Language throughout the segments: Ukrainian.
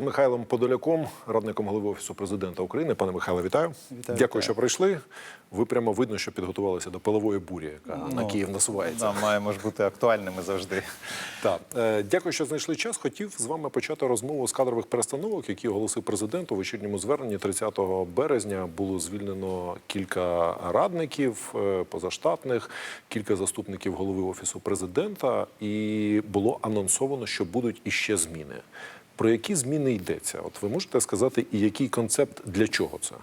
Михайлом Подоляком, радником голови офісу президента України. Пане Михайло, вітаю. Вітаю, Дякую, вітаю. що прийшли. Ви прямо видно, що підготувалися до пилової бурі, яка на Ну, Київ насувається. Да, маємо ж бути актуальними завжди. Так, е, дякую, що знайшли час. Хотів з вами почати розмову з кадрових перестановок, які оголосив президент у вечірньому зверненні 30 березня. Було звільнено кілька радників е, позаштатних, кілька заступників голови офісу президента, і було анонсовано, що будуть іще зміни. Про які зміни йдеться? От ви можете сказати, і який концепт для чого це?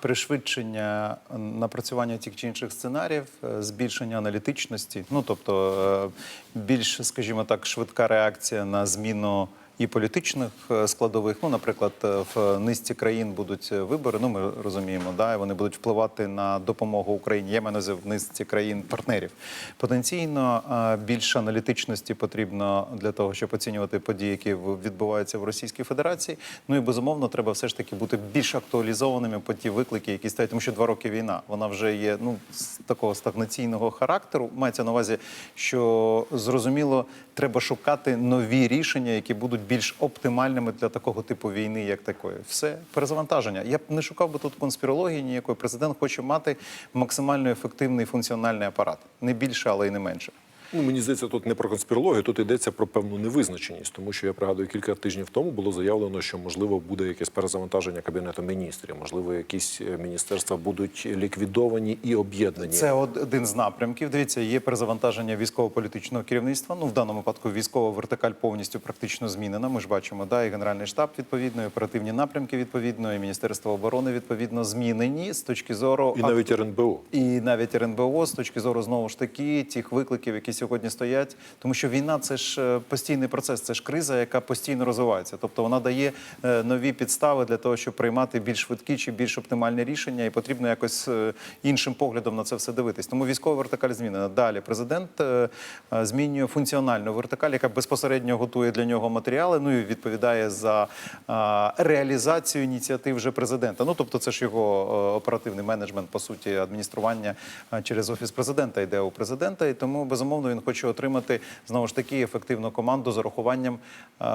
Пришвидшення напрацювання тих чи інших сценаріїв, е, збільшення аналітичності, ну тобто е, більш, скажімо так, швидка реакція на зміну. І політичних е, складових, ну, наприклад, е, в низці країн будуть е, вибори. Ну, ми розуміємо, да, і вони будуть впливати на допомогу Україні. Я маю в низці країн партнерів. Потенційно більше аналітичності потрібно для того, щоб оцінювати події, які відбуваються в Російській Федерації. Ну і безумовно, треба все ж таки бути більш актуалізованими по ті виклики, які стоять, тому що два роки війна. Вона вже є ну з такого стагнаційного характеру. Мається на увазі, що зрозуміло, треба шукати нові рішення, які будуть більш оптимальними для такого типу війни, як такої. Все перезавантаження. Я б не шукав би тут конспірології ніякої. Президент хоче мати максимально ефективний функціональний апарат, не більше, але й не менше. Ну, мені здається, тут не про конспірологію, тут йдеться про певну невизначеність, тому що я пригадую, кілька тижнів тому було заявлено, що можливо буде якесь перезавантаження кабінету міністрів, можливо, якісь е, міністерства будуть ліквідовані і об'єднані. Це один з напрямків. Дивіться, є перезавантаження військово-політичного керівництва. Ну в даному випадку військова вертикаль повністю практично змінена. Ми ж бачимо, да, і генеральний штаб відповідно, і оперативні напрямки відповідно, і міністерство оборони відповідно змінені з точки зору І навіть РНБО. і навіть РНБО з точки зору знову ж таки тих викликів, які сьогодні стоять, тому що війна це ж е, постійний процес, це ж криза, яка постійно розвивається. Тобто вона дає е, нові підстави для того, щоб приймати більш швидкі чи більш оптимальні рішення, і потрібно якось е, іншим поглядом на це все дивитись. Тому військова вертикаль змінена. Далі президент змінює функціональну вертикаль, яка безпосередньо готує для нього матеріали. Ну і відповідає за реалізацію ініціатив вже президента. Ну тобто, це ж його оперативний менеджмент, по суті, адміністрування через офіс президента йде у президента, і тому безумовно він хоче отримати знову ж таки ефективну команду з урахуванням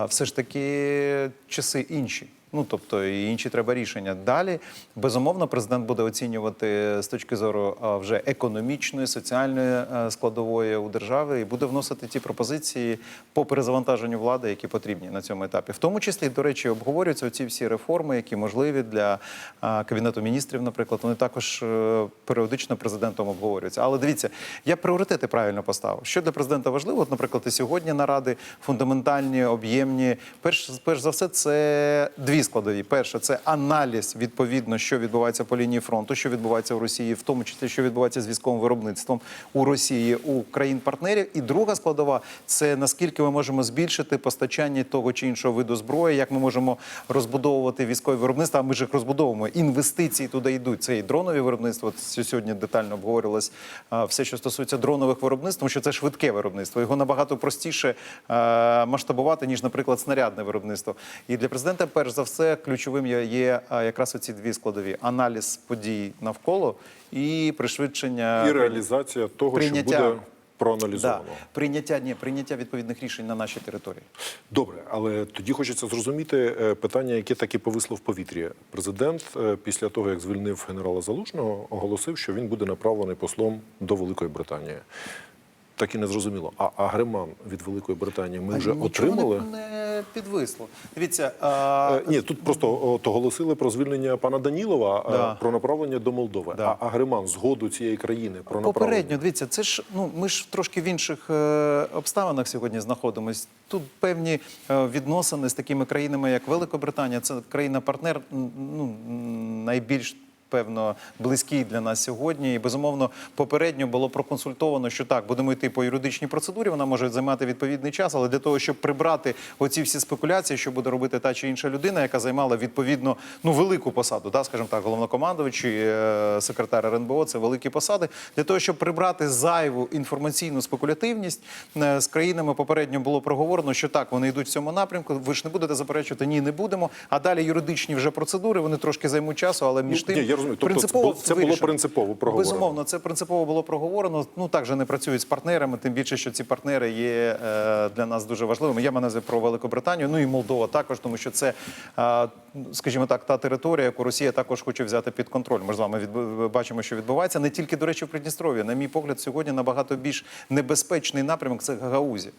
все ж таки часи інші. Ну тобто і інші треба рішення. Далі безумовно президент буде оцінювати з точки зору вже економічної, соціальної е, складової у держави і буде вносити ті пропозиції по перезавантаженню влади, які потрібні на цьому етапі. В тому числі, до речі, обговорюються ці всі реформи, які можливі для кабінету міністрів. Наприклад, вони також е, періодично президентом обговорюються. Але дивіться, я пріоритети правильно поставив. Що для президента важливо? От, наприклад, і сьогодні наради фундаментальні, об'ємні. Перш, перш за все, це дві складові. Перше, це аналіз відповідно, що відбувається по лінії фронту, що відбувається в Росії, в тому числі, що відбувається з військовим виробництвом у Росії у країн-партнерів. І друга складова це наскільки ми можемо збільшити постачання того чи іншого виду зброї, як ми можемо розбудовувати військові виробництва. А ми ж їх розбудовуємо. Інвестиції туди йдуть. Це і дронові виробництва. Це сьогодні детально обговорювалось все, що стосується дронових виробництв, тому що це швидке виробництво. Його набагато простіше масштабувати, ніж, наприклад, снарядне виробництво. І для президента, перш за все, ключовим є, якраз оці дві складові: аналіз подій навколо і пришвидшення І реалізація того, прийняття. що буде Да, проаналізовано. прийняття ні, прийняття відповідних рішень на нашій території. Добре, але тоді хочеться зрозуміти е, питання, яке так і повисло в повітрі. Президент е, після того, як звільнив генерала Залужного, оголосив, що він буде направлений послом до Великої Британії. Так і не зрозуміло. А агреман від Великої Британії ми вже Нічого отримали. не, підвисло. Дивіться, а, Е, Ні, тут просто от, оголосили про звільнення пана Данілова е, Да. про направлення до Молдови. Да. А агреман згоду цієї країни про направлення. Попередньо, дивіться, це ж ну ми ж трошки в інших е, обставинах сьогодні знаходимось. Тут певні відносини з такими країнами, як Великобританія, це країна-партнер, ну найбільш. Певно, близький для нас сьогодні, і безумовно попередньо було проконсультовано, що так будемо йти по юридичній процедурі. Вона може займати відповідний час, але для того, щоб прибрати оці всі спекуляції, що буде робити та чи інша людина, яка займала відповідно ну велику посаду, да, скажімо так, головнокомандувач чи е, секретар РНБО, це великі посади. Для того, щоб прибрати зайву інформаційну спекулятивність е, з країнами попередньо було проговорено, що так вони йдуть в цьому напрямку. Ви ж не будете заперечувати, ні, не будемо. А далі юридичні вже процедури вони трошки займуть часу, але між Ну, тим я розумію. Тобто це було- це було вирішено. принципово проговорено. Безумовно, це принципово було проговорено. Ну так же не працюють з партнерами, тим більше, що ці партнери є е, для нас дуже важливими. Я мене про Великобританію, ну і Молдова також, тому що це, е, скажімо так, та територія, яку Росія також хоче взяти під контроль. Ми з вами відбу- бачимо, що відбувається не тільки, до речі, в Придністров'ї. На мій погляд, сьогодні набагато більш небезпечний напрямок це Гагаузі.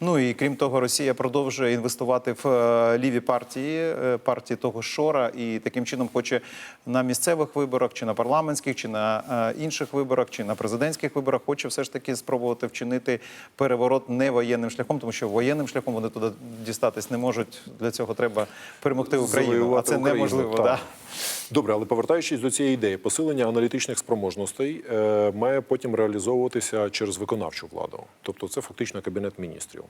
Ну і крім того, Росія продовжує інвестувати в е, ліві партії, е, партії того Шора, і таким чином хоче на місцевих виборах, чи на парламентських, чи на е, інших виборах, чи на президентських виборах, хоче все ж таки спробувати вчинити переворот не воєнним шляхом, тому що воєнним шляхом вони туди дістатись не можуть. Для цього треба перемогти Україну, а це Україну, неможливо. так. Да. Добре, але повертаючись до цієї ідеї, посилення аналітичних спроможностей е, має потім реалізовуватися через виконавчу владу. Тобто це фактично кабінет міністрів.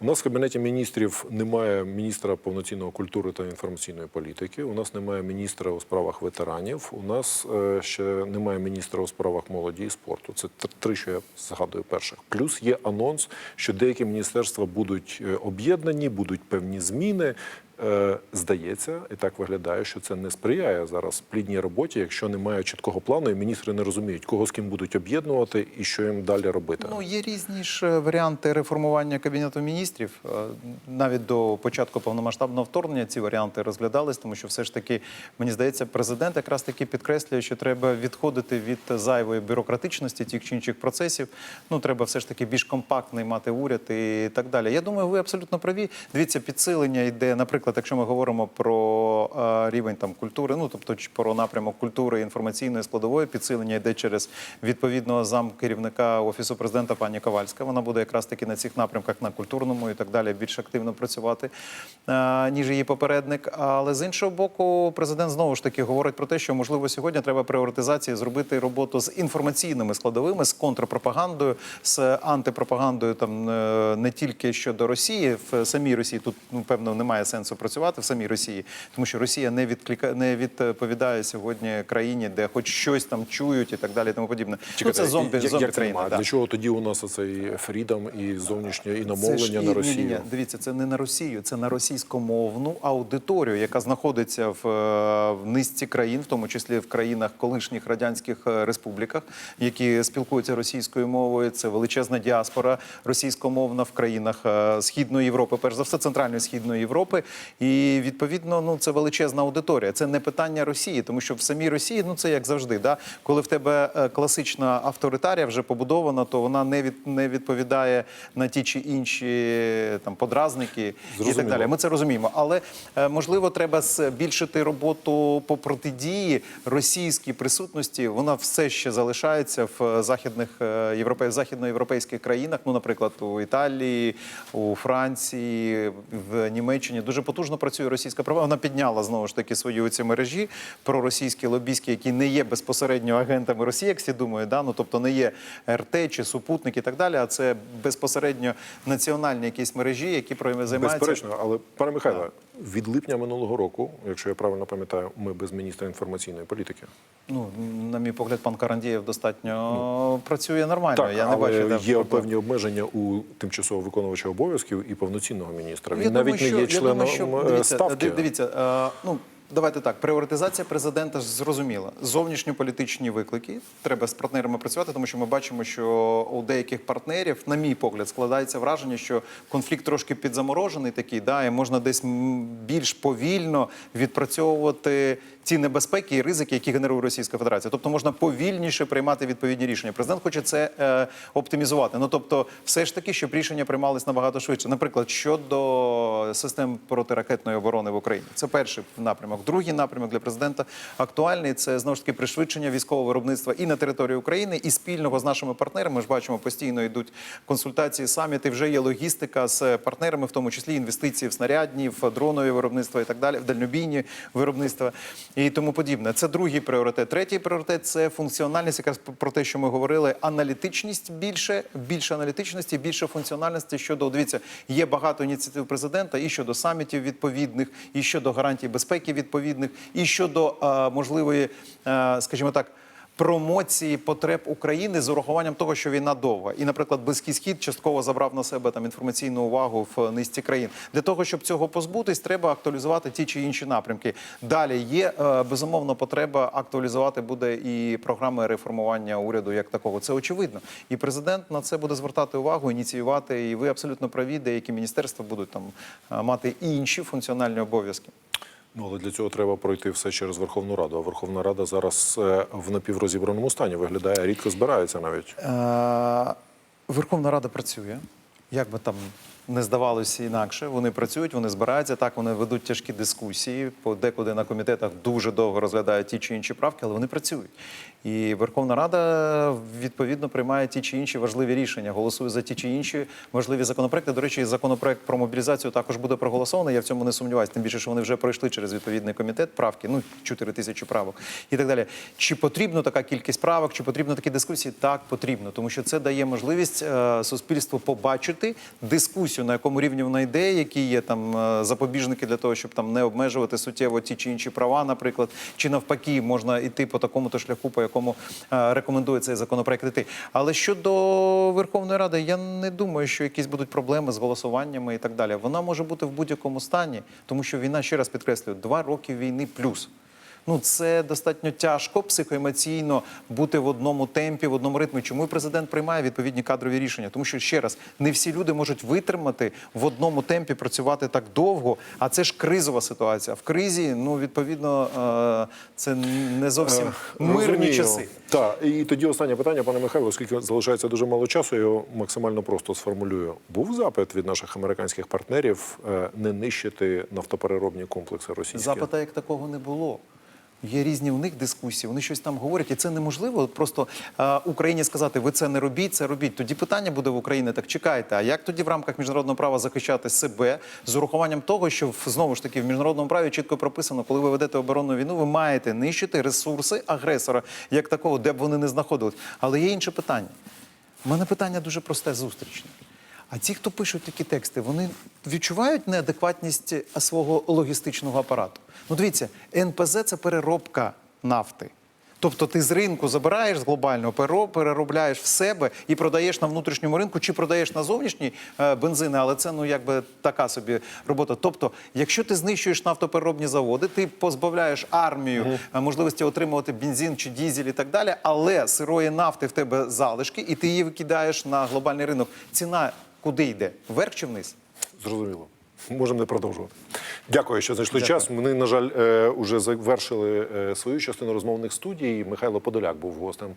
У нас в кабінеті міністрів немає міністра повноцінного культури та інформаційної політики. У нас немає міністра у справах ветеранів. У нас е, ще немає міністра у справах молоді і спорту. Це три, що я згадую перших. Плюс є анонс, що деякі міністерства будуть е, об'єднані, будуть певні зміни. Е, Здається, і так виглядає, що це не сприяє зараз плідній роботі, якщо немає чіткого плану, і міністри не розуміють, кого з ким будуть об'єднувати і що їм далі робити. Ну, є різні ж е, варіанти реформування кабінету міністрів. Е, Навіть до початку повномасштабного вторгнення ці варіанти розглядались, тому що все ж таки, мені здається, президент якраз таки підкреслює, що треба відходити від зайвої бюрократичності тих чи інших процесів. Ну, треба все ж таки більш компактний мати уряд і так далі. Я думаю, ви абсолютно праві. Дивіться, підсилення йде, наприклад, якщо ми говоримо про е, рівень там культури, ну тобто про напрямок культури інформаційної складової, підсилення йде через відповідного зам керівника офісу президента пані Ковальська. Вона буде якраз таки на цих напрямках на культурному і так далі більш активно працювати, е, ніж її попередник. Але з іншого боку, президент знову ж таки говорить про те, що можливо сьогодні треба пріоритизації зробити роботу з інформаційними складовими, з контрпропагандою, з антипропагандою, там е, не тільки щодо Росії, в самій Росії тут ну певно немає сенсу працювати в самій Росії, тому що Росія не відклика не відповідає сьогодні країні, де хоч щось там чують і так далі, і тому подібне. ну, це зомбі, як, зомбі як країна. немає? да. Для чого тоді у нас цей фрідом і зовнішнє Це ж іномовлення на Росію? Ні, ні, ні. Дивіться, це не на Росію, це на російськомовну аудиторію, яка знаходиться в, е, в низці країн, в тому числі в країнах колишніх радянських е, республіках, які спілкуються російською мовою. Це величезна діаспора російськомовна в країнах е, Східної Європи, перш за все, центральної східної Європи. І відповідно, ну це величезна аудиторія. Це не питання Росії, тому що в самій Росії, ну це як завжди, да? коли в тебе е, класична авторитарія вже побудована, то вона не від не відповідає на ті чи інші там подразники і так далі. Ми це розуміємо. Але е, можливо, треба збільшити роботу по протидії російській присутності. Вона все ще залишається в західних е, європе... західноєвропейських країнах. Ну, наприклад, у Італії, у Франції, в Німеччині дуже потужно працює російська права. Вона підняла знову ж таки свої оці мережі проросійські лобійські, які не є безпосередньо агентами Росії, як всі думають, да? ну, тобто не є РТ чи супутник і так далі, а це безпосередньо національні якісь мережі, які про- займаються. Безперечно, але пане Михайле, від липня минулого року, якщо я правильно пам'ятаю, ми без міністра інформаційної політики. Ну, на мій погляд, пан Карандієв достатньо працює нормально. Так, Я не але бачу є проблем. певні обмеження у тимчасово виконувача обов'язків і повноцінного міністра. Він Я навіть думаю, не що- є членом дивіться, ставки. Дивіться, е, ну. Давайте так, пріоритизація президента зрозуміла. Зовнішньополітичні виклики. Треба з партнерами працювати, тому що ми бачимо, що у деяких партнерів, на мій погляд, складається враження, що конфлікт трошки підзаморожений такий, да, і можна десь більш повільно відпрацьовувати ті небезпеки і ризики, які генерує Російська Федерація. Тобто можна повільніше приймати відповідні рішення. Президент хоче це е, оптимізувати. Ну тобто, все ж таки, щоб рішення приймались набагато швидше. Наприклад, щодо систем протиракетної оборони в Україні, це перший напрямок. Другий напрямок для президента актуальний це знову ж таки пришвидшення військового виробництва і на території України, і спільного з нашими партнерами. Ми ж бачимо, постійно йдуть консультації, саміти. Вже є логістика з партнерами, в тому числі інвестиції в снарядні, в дронові виробництва і так далі, в дальнобійні виробництва і тому подібне. Це другий пріоритет. Третій пріоритет це функціональність, якраз про те, що ми говорили. Аналітичність більше, більше аналітичності, більше функціональності щодо дивіться, є багато ініціатив президента і щодо самітів відповідних, і щодо гарантій безпеки відповідних, і щодо е, можливої, е, скажімо так. промоції потреб України з урахуванням того, що війна довга. І, наприклад, Близький Схід частково забрав на себе там інформаційну увагу в низці країн. Для того, щоб цього позбутись, треба актуалізувати ті чи інші напрямки. Далі є е, безумовно потреба актуалізувати буде і програми реформування уряду як такого. Це очевидно. І президент на це буде звертати увагу, ініціювати. І ви абсолютно праві, деякі міністерства будуть там е, мати і інші функціональні обов'язки. Ну, але для цього треба пройти все через Верховну Раду. А Верховна Рада зараз е, в напіврозібраному стані виглядає, рідко збирається навіть. Е, Верховна Рада працює, як би там не здавалося інакше. Вони працюють, вони збираються. Так, вони ведуть тяжкі дискусії. Подекуди на комітетах дуже довго розглядають ті чи інші правки, але вони працюють. І Верховна Рада відповідно приймає ті чи інші важливі рішення, голосує за ті чи інші важливі законопроекти. До речі, законопроект про мобілізацію також буде проголосований. Я в цьому не сумніваюся. Тим більше, що вони вже пройшли через відповідний комітет правки, ну 4 тисячі правок і так далі. Чи потрібна така кількість правок, чи потрібно такі дискусії? Так, потрібно, тому що це дає можливість е, суспільству побачити дискусію, на якому рівні вона йде, які є там е, запобіжники для того, щоб там не обмежувати суттєво ті чи інші права, наприклад, чи навпаки можна йти по такому то шляху, по якому е, рекомендує цей законопроект йти. Але щодо Верховної Ради, я не думаю, що якісь будуть проблеми з голосуваннями і так далі. Вона може бути в будь-якому стані, тому що війна, ще раз підкреслюю, два роки війни плюс. Ну, це достатньо тяжко психоемоційно бути в одному темпі, в одному ритмі. Чому і президент приймає відповідні кадрові рішення? Тому що ще раз не всі люди можуть витримати в одному темпі працювати так довго. А це ж кризова ситуація. В кризі, ну відповідно, е, це не зовсім мирні Е, Розумію. часи. Так, і тоді останнє питання, пане Михайло, оскільки залишається дуже мало часу, я його максимально просто сформулюю. Був запит від наших американських партнерів е, не нищити нафтопереробні комплекси російські? Запита як такого не було. Є різні у них дискусії, вони щось там говорять, і це неможливо просто е, Україні сказати, ви це не робіть, це робіть. Тоді питання буде в Україні. Так чекайте. А як тоді в рамках міжнародного права захищати себе з урахуванням того, що в- знову ж таки в міжнародному праві чітко прописано, коли ви ведете оборонну війну, ви маєте нищити ресурси агресора як такого, де б вони не знаходились. Але є інше питання. У мене питання дуже просте, зустрічне. А ті, хто пишуть такі тексти, вони відчувають неадекватність е, свого логістичного апарату. Ну, дивіться, НПЗ це переробка нафти. Тобто ти з ринку забираєш з глобального перо- переробляєш в себе і продаєш на внутрішньому ринку, чи продаєш на зовнішні е, бензини, але це ну якби така собі робота. Тобто, якщо ти знищуєш нафтопереробні заводи, ти позбавляєш армію е, можливості отримувати бензин чи дізель і так далі, але сирої нафти в тебе залишки, і ти її викидаєш на глобальний ринок. Ціна куди йде? Вверх чи вниз? Зрозуміло. Можемо не продовжувати. Дякую, що знайшли Дякую. час. Ми, на жаль, е, уже завершили е, свою частину розмовних студій. Михайло Подоляк був гостем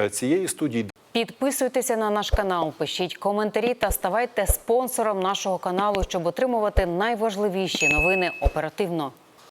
е, цієї студії. Підписуйтеся на наш канал, пишіть коментарі та ставайте спонсором нашого каналу, щоб отримувати найважливіші новини оперативно.